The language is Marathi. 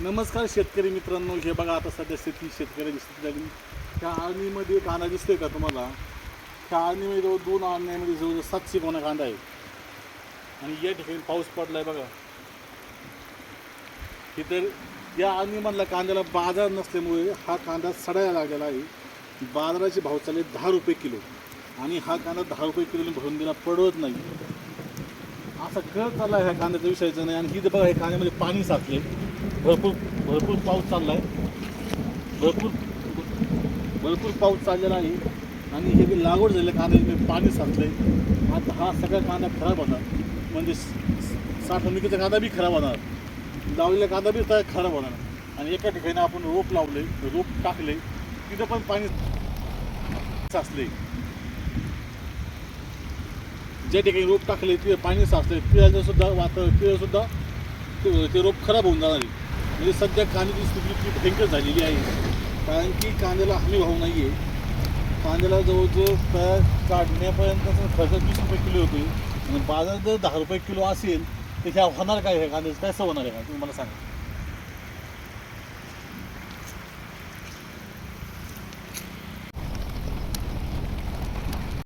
नमस्कार शेतकरी मित्रांनो. हे बघा आता सध्या शेती शेतकऱ्याची शेती झाली त्या आळणीमध्ये कांदा दिसतोय का तुम्हाला? त्या आळणीमध्ये जवळ दोन आळण्यामध्ये जवळ सातशे कोणा कांदा आहे. आणि या ठिकाणी पाऊस पडलाय बघा. इतर या आळणीमधल्या कांद्याला बाजार नसल्यामुळे हा कांदा सडायला लागलेला आहे. बाजाराचे भाव चालले दहा रुपये किलो. आणि हा कांदा दहा रुपये किलोने भरून दिला पडत नाही. असा कळ चालला ह्या कांद्याच्या विषयाचं नाही. आणि इथं बघा हे कांद्यामध्ये पाणी साचले भरपूर भरपूर पाऊस चाललाय. भरपूर भरपूर पाऊस चाललेला आहे. आणि हे जे लागवड झालेल्या कांद्यामध्ये पाणी साचलंय. आता हा सगळा कांदा खराब होणार. म्हणजे साठवणुकीचा कांदा बी खराब होणार. लावलेला कांदा बी तयार खराब होणार. आणि एका ठिकाणी आपण रोप लावले रोप टाकले तिथं पण पाणी साचले ज्या ठिकाणी रोप टाकले तिथे पाणी साचले तिथं सुद्धा वातावरण तिळसुद्धा ते- रोप खराब होऊन जाणार आहे. म्हणजे सध्या कांद्याची स्थिती ती भयंकर झालेली आहे. कारण की कांद्याला हमी भाव नाही आहे कांद्याला जवळजवळ तयार काढण्यापर्यंत खर्च वीस रुपये किलो होते आणि बाजार जर दहा रुपये किलो असेल तर ह्या होणार काय ह्या कांद्याचं कसं होणार आहे? का तुम्ही मला सांगा.